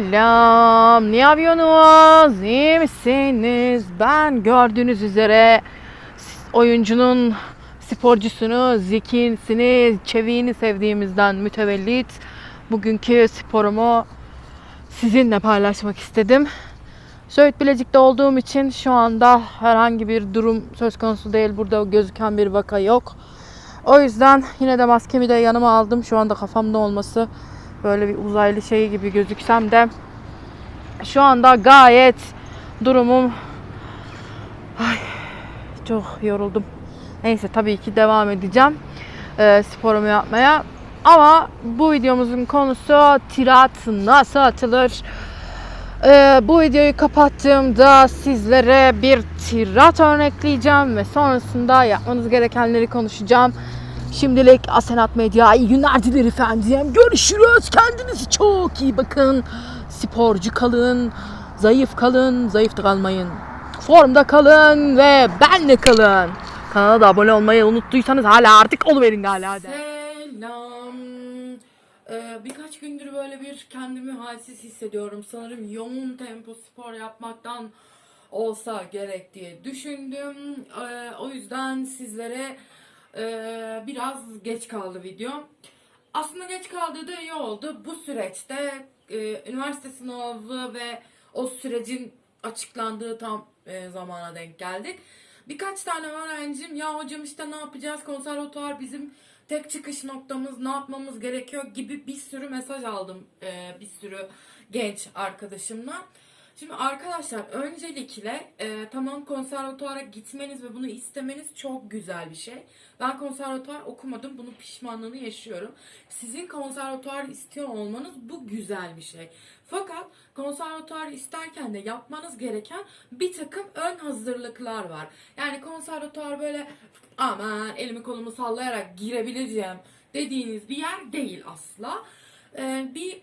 Selam. Ne yapıyorsunuz? İyi misiniz? Ben gördüğünüz üzere oyuncunun sporcusunu, zekisini, çeviğini sevdiğimizden mütevellit bugünkü sporumu sizinle paylaşmak istedim. Söğüt Bilecik'te olduğum için şu anda herhangi bir durum söz konusu değil. Burada gözüken bir vaka yok. O yüzden yine de maskemi de yanıma aldım. Şu anda kafamda olması böyle bir uzaylı şey gibi gözüksem de şu anda gayet durumum Ay, çok yoruldum. Neyse tabii ki devam edeceğim e, sporumu yapmaya. Ama bu videomuzun konusu tirat nasıl atılır? E, bu videoyu kapattığımda sizlere bir tirat örnekleyeceğim ve sonrasında yapmanız gerekenleri konuşacağım. Şimdilik Asenat Medya iyi günler diler efendim. Görüşürüz. Kendinize çok iyi bakın. Sporcu kalın. Zayıf kalın. Zayıf da kalmayın. Formda kalın ve benle kalın. Kanala da abone olmayı unuttuysanız hala artık oluverin hala. Selam. Ee, birkaç gündür böyle bir kendimi halsiz hissediyorum. Sanırım yoğun tempo spor yapmaktan olsa gerek diye düşündüm. Ee, o yüzden sizlere ee, biraz geç kaldı video. Aslında geç kaldığı da iyi oldu. Bu süreçte e, üniversite sınavı ve o sürecin açıklandığı tam e, zamana denk geldik. Birkaç tane öğrencim ya hocam işte ne yapacağız konservatuvar bizim tek çıkış noktamız ne yapmamız gerekiyor gibi bir sürü mesaj aldım e, bir sürü genç arkadaşımla. Şimdi arkadaşlar öncelikle e, tamam konservatuvara gitmeniz ve bunu istemeniz çok güzel bir şey. Ben konservatuvar okumadım. Bunun pişmanlığını yaşıyorum. Sizin konservatuvar istiyor olmanız bu güzel bir şey. Fakat konservatuvar isterken de yapmanız gereken bir takım ön hazırlıklar var. Yani konservatuvar böyle aman elimi kolumu sallayarak girebileceğim dediğiniz bir yer değil asla. E, bir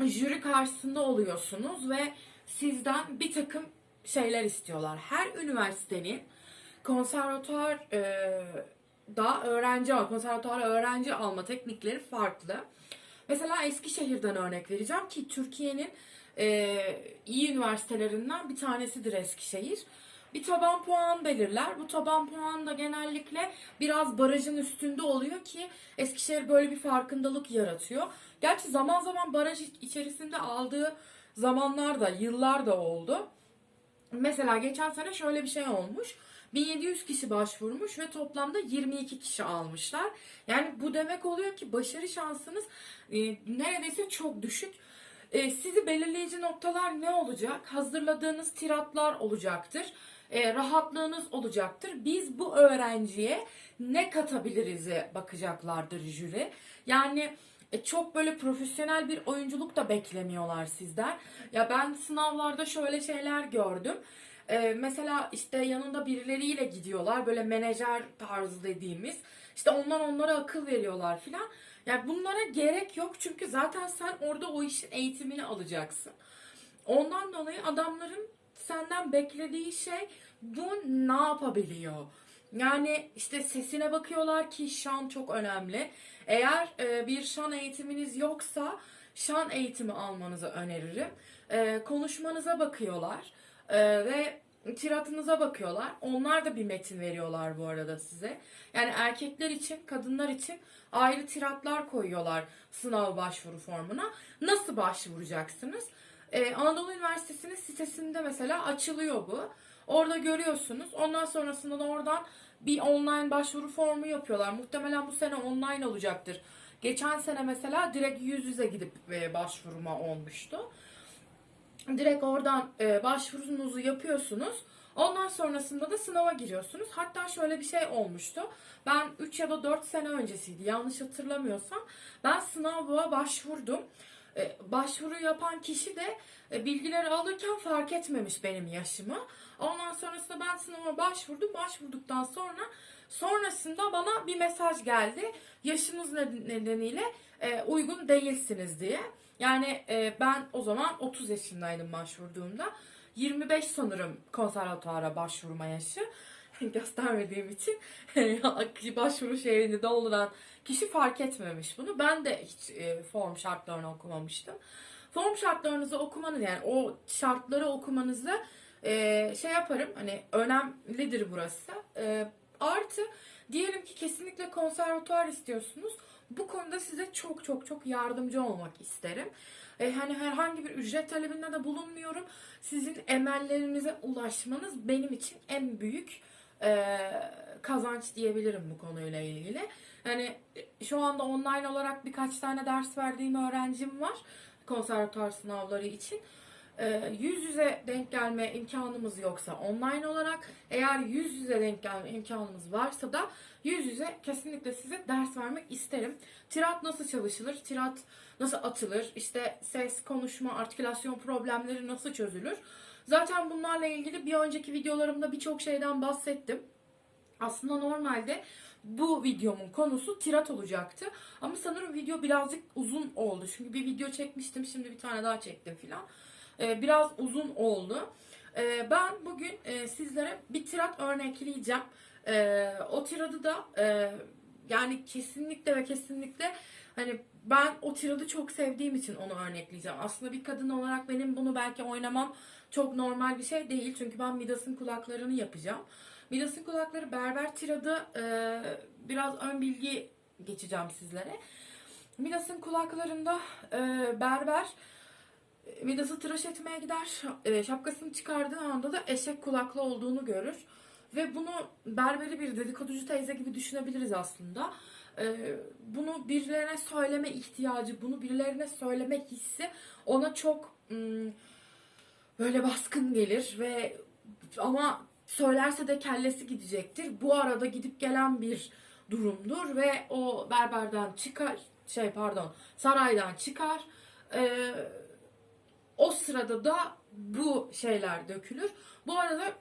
jüri karşısında oluyorsunuz ve sizden bir takım şeyler istiyorlar. Her üniversitenin konservatuar e, da öğrenci al, konservatuara öğrenci alma teknikleri farklı. Mesela Eskişehir'den örnek vereceğim ki Türkiye'nin e, iyi üniversitelerinden bir tanesidir Eskişehir. Bir taban puan belirler. Bu taban puan da genellikle biraz barajın üstünde oluyor ki Eskişehir böyle bir farkındalık yaratıyor. Gerçi zaman zaman baraj içerisinde aldığı zamanlar da yıllar da oldu. Mesela geçen sene şöyle bir şey olmuş. 1700 kişi başvurmuş ve toplamda 22 kişi almışlar. Yani bu demek oluyor ki başarı şansınız e, neredeyse çok düşük. E, sizi belirleyici noktalar ne olacak? Hazırladığınız tiratlar olacaktır. E, rahatlığınız olacaktır. Biz bu öğrenciye ne katabiliriz'e bakacaklardır jüri. Yani e, çok böyle profesyonel bir oyunculuk da beklemiyorlar sizden. Ya ben sınavlarda şöyle şeyler gördüm. Ee, mesela işte yanında birileriyle gidiyorlar böyle menajer tarzı dediğimiz. İşte onlar onlara akıl veriyorlar filan. Yani bunlara gerek yok çünkü zaten sen orada o işin eğitimini alacaksın. Ondan dolayı adamların senden beklediği şey bu ne yapabiliyor? Yani işte sesine bakıyorlar ki şan çok önemli. Eğer e, bir şan eğitiminiz yoksa şan eğitimi almanızı öneririm. E, konuşmanıza bakıyorlar e, ve tiratınıza bakıyorlar. Onlar da bir metin veriyorlar bu arada size. Yani erkekler için, kadınlar için ayrı tiratlar koyuyorlar sınav başvuru formuna. Nasıl başvuracaksınız? Ee, Anadolu Üniversitesi'nin sitesinde mesela açılıyor bu. Orada görüyorsunuz. Ondan sonrasında da oradan bir online başvuru formu yapıyorlar. Muhtemelen bu sene online olacaktır. Geçen sene mesela direkt yüz yüze gidip e, başvuruma olmuştu. Direkt oradan e, başvurunuzu yapıyorsunuz. Ondan sonrasında da sınava giriyorsunuz. Hatta şöyle bir şey olmuştu. Ben 3 ya da 4 sene öncesiydi yanlış hatırlamıyorsam. Ben sınava başvurdum. E, başvuru yapan kişi de e, bilgileri alırken fark etmemiş benim yaşımı. Ondan sonrasında ben sınava başvurdum. Başvurduktan sonra sonrasında bana bir mesaj geldi. Yaşınız ned- nedeniyle e, uygun değilsiniz diye. Yani ben o zaman 30 yaşındaydım başvurduğumda. 25 sanırım konservatuara başvurma yaşı. Göstermediğim için başvuru şeyini dolduran kişi fark etmemiş bunu. Ben de hiç e, form şartlarını okumamıştım. form şartlarınızı okumanız yani o şartları okumanızı e, şey yaparım hani önemlidir burası. E, artı diyelim ki kesinlikle konservatuar istiyorsunuz. Bu konuda size çok çok çok yardımcı olmak isterim. E, hani herhangi bir ücret talebinde de bulunmuyorum. Sizin emellerinize ulaşmanız benim için en büyük e, kazanç diyebilirim bu konuyla ilgili. Yani e, şu anda online olarak birkaç tane ders verdiğim öğrencim var konservatuar sınavları için. E, yüz yüze denk gelme imkanımız yoksa online olarak eğer yüz yüze denk gelme imkanımız varsa da yüz yüze kesinlikle size ders vermek isterim. Tirat nasıl çalışılır? Tirat nasıl atılır? İşte ses, konuşma, artikülasyon problemleri nasıl çözülür? Zaten bunlarla ilgili bir önceki videolarımda birçok şeyden bahsettim. Aslında normalde bu videomun konusu tirat olacaktı. Ama sanırım video birazcık uzun oldu. Çünkü bir video çekmiştim. Şimdi bir tane daha çektim filan. Ee, biraz uzun oldu. Ee, ben bugün e, sizlere bir tirat örnekleyeceğim. Ee, o tiradı da e, yani kesinlikle ve kesinlikle hani ben o tiradı çok sevdiğim için onu örnekleyeceğim. Aslında bir kadın olarak benim bunu belki oynamam çok normal bir şey değil. Çünkü ben Midas'ın kulaklarını yapacağım. Midas'ın kulakları berber tiradı e, biraz ön bilgi geçeceğim sizlere. Midas'ın kulaklarında e, berber Midas'ı tıraş etmeye gider. E, şapkasını çıkardığı anda da eşek kulaklı olduğunu görür. Ve bunu berberi bir dedikoducu teyze gibi düşünebiliriz aslında. Bunu birilerine söyleme ihtiyacı, bunu birilerine söyleme hissi ona çok mm, böyle baskın gelir ve ama söylerse de kellesi gidecektir. Bu arada gidip gelen bir durumdur ve o berberden çıkar, şey pardon, saraydan çıkar. Ee, o sırada da bu şeyler dökülür. Bu arada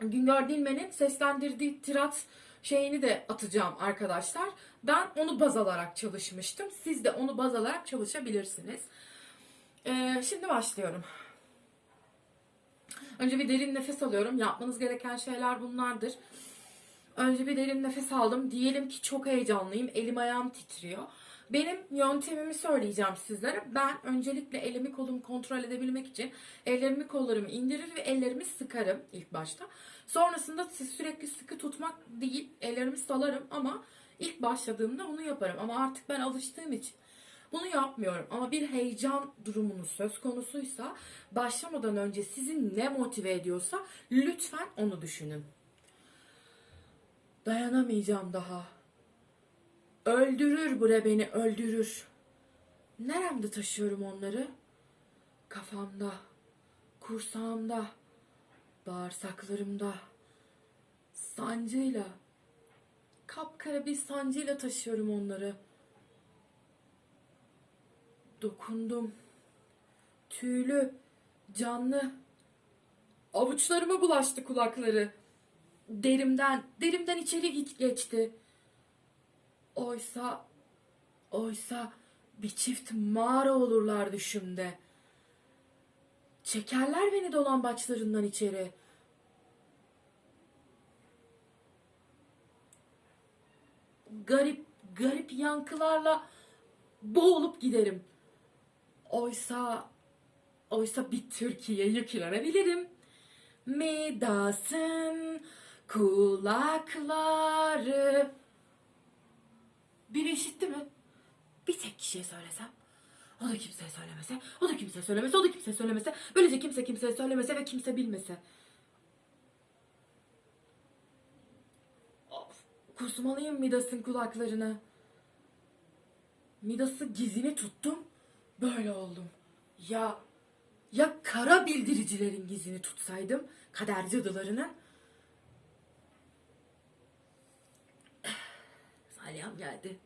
Güngör Dilmen'in seslendirdiği tirat şeyini de atacağım arkadaşlar. Ben onu baz alarak çalışmıştım. Siz de onu baz alarak çalışabilirsiniz. Ee, şimdi başlıyorum. Önce bir derin nefes alıyorum. Yapmanız gereken şeyler bunlardır. Önce bir derin nefes aldım. Diyelim ki çok heyecanlıyım. Elim ayağım titriyor. Benim yöntemimi söyleyeceğim sizlere. Ben öncelikle elimi kolumu kontrol edebilmek için ellerimi kollarımı indirir ve ellerimi sıkarım ilk başta. Sonrasında sürekli sıkı tutmak değil, ellerimi salarım ama ilk başladığımda bunu yaparım. Ama artık ben alıştığım için bunu yapmıyorum ama bir heyecan durumunuz söz konusuysa başlamadan önce sizi ne motive ediyorsa lütfen onu düşünün. Dayanamayacağım daha. Öldürür bre beni öldürür. Neremde taşıyorum onları? Kafamda, kursağımda, bağırsaklarımda. Sancıyla, kapkara bir sancıyla taşıyorum onları. Dokundum. Tüylü, canlı. Avuçlarıma bulaştı kulakları. Derimden, derimden içeri geçti. Oysa, oysa bir çift mağara olurlar düşümde. Çekerler beni dolambaçlarından içeri. Garip, garip yankılarla boğulup giderim. Oysa, oysa bir Türkiye yüklenebilirim. Midas'ın kulakları. Biri işitti mi? Bir tek kişiye söylesem. O da kimseye söylemese, o da kimseye söylemese, o da kimseye söylemese. Böylece kimse kimseye söylemese ve kimse bilmese. Of, kusmalıyım Midas'ın kulaklarını. Midas'ı gizini tuttum, böyle oldum. Ya, ya kara bildiricilerin gizini tutsaydım, kader cadılarının. Salyam geldi.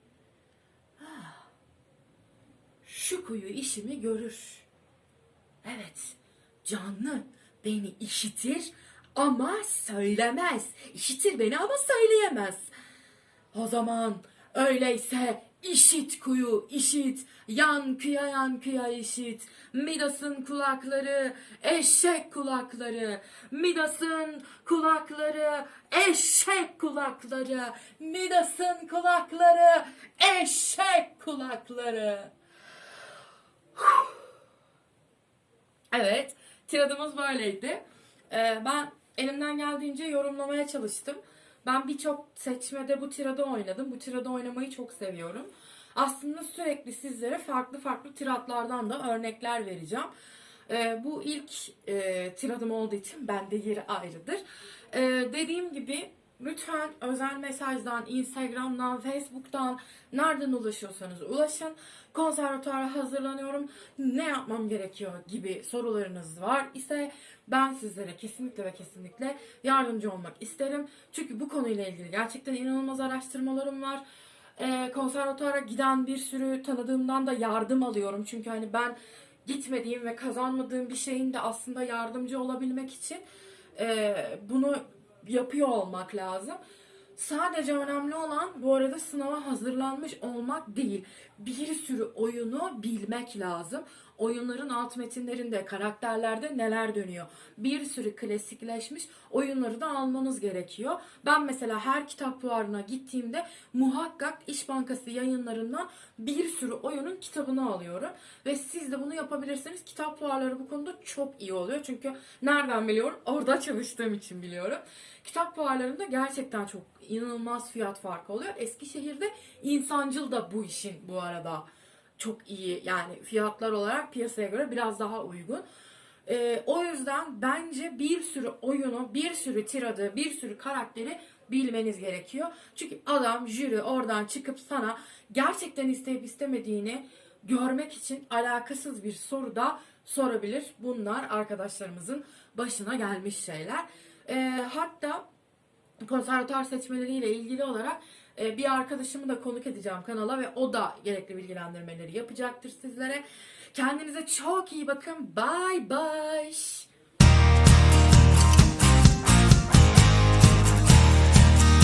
Ah, Şu kuyu işimi görür. Evet, canlı beni işitir ama söylemez. İşitir beni ama söyleyemez. O zaman öyleyse işit kuyu işit, yankıya yankıya işit. Midas'ın kulakları, eşek kulakları. Midas'ın kulakları, eşek kulakları. Midas'ın kulakları, eşek kulakları. Evet, tiradımız böyleydi. Ee, ben elimden geldiğince yorumlamaya çalıştım. Ben birçok seçmede bu tirada oynadım. Bu tirada oynamayı çok seviyorum. Aslında sürekli sizlere farklı farklı tiratlardan da örnekler vereceğim. Ee, bu ilk e, tiradım olduğu için bende yeri ayrıdır. Ee, dediğim gibi lütfen özel mesajdan, Instagram'dan, Facebook'tan nereden ulaşıyorsanız ulaşın. Konservatuara hazırlanıyorum. Ne yapmam gerekiyor gibi sorularınız var ise ben sizlere kesinlikle ve kesinlikle yardımcı olmak isterim. Çünkü bu konuyla ilgili gerçekten inanılmaz araştırmalarım var. Ee, konservatuara giden bir sürü tanıdığımdan da yardım alıyorum. Çünkü hani ben gitmediğim ve kazanmadığım bir şeyin de aslında yardımcı olabilmek için e, bunu yapıyor olmak lazım. Sadece önemli olan bu arada sınava hazırlanmış olmak değil. Bir sürü oyunu bilmek lazım. Oyunların alt metinlerinde, karakterlerde neler dönüyor. Bir sürü klasikleşmiş oyunları da almanız gerekiyor. Ben mesela her kitap fuarına gittiğimde muhakkak İş Bankası yayınlarından bir sürü oyunun kitabını alıyorum. Ve siz de bunu yapabilirsiniz. Kitap fuarları bu konuda çok iyi oluyor. Çünkü nereden biliyorum? Orada çalıştığım için biliyorum. Kitap fuarlarında gerçekten çok inanılmaz fiyat farkı oluyor. Eskişehir'de insancıl da bu işin bu arada çok iyi. Yani fiyatlar olarak piyasaya göre biraz daha uygun. Ee, o yüzden bence bir sürü oyunu, bir sürü tiradı, bir sürü karakteri bilmeniz gerekiyor. Çünkü adam, jüri oradan çıkıp sana gerçekten isteyip istemediğini görmek için alakasız bir soru da sorabilir. Bunlar arkadaşlarımızın başına gelmiş şeyler. Ee, hatta konservatuar seçmeleriyle ilgili olarak bir arkadaşımı da konuk edeceğim kanala ve o da gerekli bilgilendirmeleri yapacaktır sizlere. Kendinize çok iyi bakın. Bye bye.